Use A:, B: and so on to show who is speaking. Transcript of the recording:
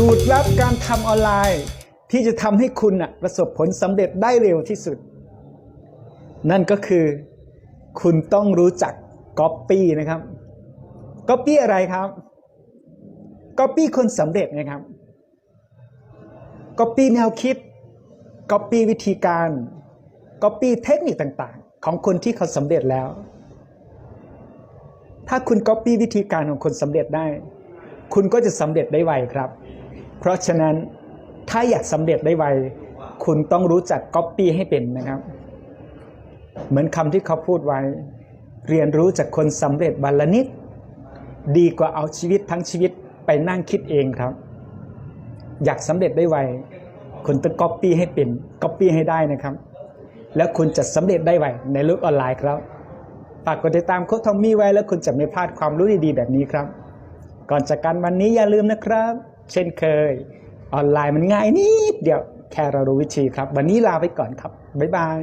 A: สูตรลับการทำออนไลน์ ที่จะทำให้คุณนะประสบผลสำเร็จได้เร็วที่สุด นั่นก็คือ คุณต้องรู้จัก Copy นะครับ Copy อะไรครับ Copy คนสำเร็จนะครับ Copy แนวคิด Copy วิธีการ Copy เทคนิคต่างๆ ของคนที่เขาสำเร็จแล้ว ถ้าคุณ Copy วิธีการของคนสำเร็จได้ คุณก็จะสำเร็จได้ไวครับ เพราะฉะนั้นถ้าอยากสำเร็จได้ไว คุณต้องรู้จัก Copy ให้เป็นนะครับ เหมือนคำที่เขาพูดไว้ เรียนรู้จากคนสำเร็จวัลนิด ดีกว่าเอาชีวิตทั้งชีวิตไปนั่งคิดเองครับ อยากสำเร็จได้ไว คุณต้อง Copy ให้เป็น Copy ให้ได้นะครับ แล้วคุณจะสำเร็จได้ไว ในโลกออนไลน์ครับฝากกดติดตามโค้ดทอมมี่ไว้แล้วคุณจะไม่พลาดความรู้ดีๆแบบนี้ครับ ก่อนจากกันวันนี้อย่าลืมนะครับ เช่นเคย ออนไลน์มันง่ายนิดเดียวแค่เรารู้วิธีครับ วันนี้ลาไปก่อนครับ บ๊ายบาย